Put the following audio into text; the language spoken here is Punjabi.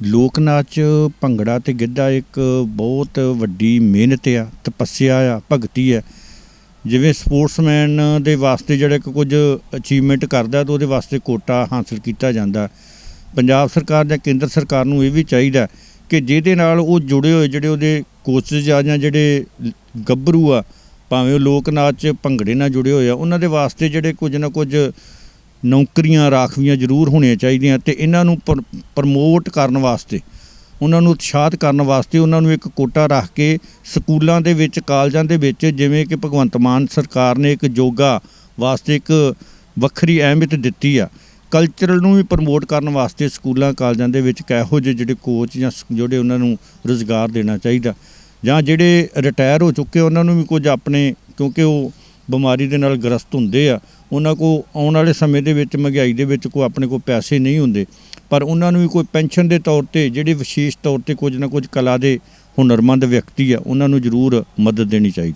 ਲੋਕ ਨਾਚ ਭੰਗੜਾ ਤੇ ਗਿੱਧਾ ਇੱਕ ਬਹੁਤ ਵੱਡੀ ਮਿਹਨਤ ਆ, ਤਪੱਸਿਆ ਆ, ਭਗਤੀ ਆ। ਜਿਵੇਂ ਸਪੋਰਟਸਮੈਨ ਦੇ ਵਾਸਤੇ ਜਿਹੜਾ ਕਿ ਕੁਝ ਅਚੀਵਮੈਂਟ ਕਰਦਾ ਤਾਂ ਉਹਦੇ ਵਾਸਤੇ ਕੋਟਾ ਹਾਸਲ ਕੀਤਾ ਜਾਂਦਾ। ਪੰਜਾਬ ਸਰਕਾਰ ਜਾਂ ਕੇਂਦਰ ਸਰਕਾਰ ਨੂੰ ਇਹ ਵੀ ਚਾਹੀਦਾ ਕਿ ਜਿਹਦੇ ਨਾਲ ਉਹ ਜੁੜੇ ਹੋਏ ਜਿਹੜੇ ਉਹਦੇ ਕੋਚਸ ਆ ਜਾਂ ਜਿਹੜੇ ਗੱਭਰੂ ਆ, ਭਾਵੇਂ ਉਹ ਲੋਕ ਨਾਚ ਭੰਗੜੇ ਨਾਲ ਜੁੜੇ ਹੋਏ ਆ, ਉਹਨਾਂ ਦੇ ਵਾਸਤੇ ਜਿਹੜੇ ਕੁਝ ਨਾ ਕੁਝ ਨੌਕਰੀਆਂ ਰਾਖਵੀਆਂ ਜ਼ਰੂਰ ਹੋਣੀਆਂ ਚਾਹੀਦੀਆਂ ਤੇ ਇਹਨਾਂ ਨੂੰ ਪਰ- ਪ੍ਰਮੋਟ ਕਰਨ ਵਾਸਤੇ, ਉਹਨਾਂ ਨੂੰ ਉਤਸ਼ਾਹਤ ਕਰਨ ਵਾਸਤੇ ਉਹਨਾਂ ਨੂੰ ਇੱਕ ਕੋਟਾ ਰੱਖ ਕੇ ਸਕੂਲਾਂ ਦੇ ਵਿੱਚ, ਕਾਲਜਾਂ ਦੇ ਵਿੱਚ ਜਿਵੇਂ ਕਿ ਭਗਵੰਤ ਮਾਨ ਸਰਕਾਰ ਨੇ ਇੱਕ ਯੋਗਾ ਵਾਸਤੇ ਇੱਕ ਵੱਖਰੀ ਅਹਿਮੀਅਤ ਦਿੱਤੀ ਆ ਕਲਚਰਲ ਨੂੰ ਵੀ ਪ੍ਰਮੋਟ ਕਰਨ ਵਾਸਤੇ ਸਕੂਲਾਂ, ਕਾਲਜਾਂ ਦੇ ਵਿੱਚ ਕਿਹੋ ਜਿਹੇ ਜਿਹੜੇ ਕੋਚ ਜਾਂ ਸ- ਜਿਹੜੇ ਉਹਨਾਂ ਨੂੰ ਰੋਜ਼ਗਾਰ ਦੇਣਾ ਚਾਹੀਦਾ ਜਾਂ ਜਿਹੜੇ ਰਿਟਾਇਰ ਹੋ ਚੁੱਕੇ ਉਹਨਾਂ ਨੂੰ ਵੀ ਕੁਝ ਆਪਣੇ ਕਿਉਂਕਿ ਉਹ ਬਿਮਾਰੀ ਦੇ ਨਾਲ ਗ੍ਰਸਤ ਹੁੰਦੇ ਆ, ਉਹਨਾਂ ਕੋ ਆਉਣ ਵਾਲੇ ਸਮੇਂ ਦੇ ਵਿੱਚ, ਮਹਿੰਗਾਈ ਦੇ ਵਿੱਚ ਕੋਈ ਆਪਣੇ ਕੋਲ ਪੈਸੇ ਨਹੀਂ ਹੁੰਦੇ। ਪਰ ਉਹਨਾਂ ਨੂੰ ਵੀ ਕੋਈ ਪੈਨਸ਼ਨ ਦੇ ਤੌਰ ਤੇ, ਜਿਹੜੇ ਵਿਸ਼ੇਸ਼ ਤੌਰ ਤੇ ਕੁਝ ਨਾ ਕੁਝ ਕਲਾ ਦੇ ਹੁਨਰਮੰਦ ਵਿਅਕਤੀ ਆ, ਉਹਨਾਂ ਨੂੰ ਜ਼ਰੂਰ ਮਦਦ ਦੇਣੀ ਚਾਹੀਦੀ।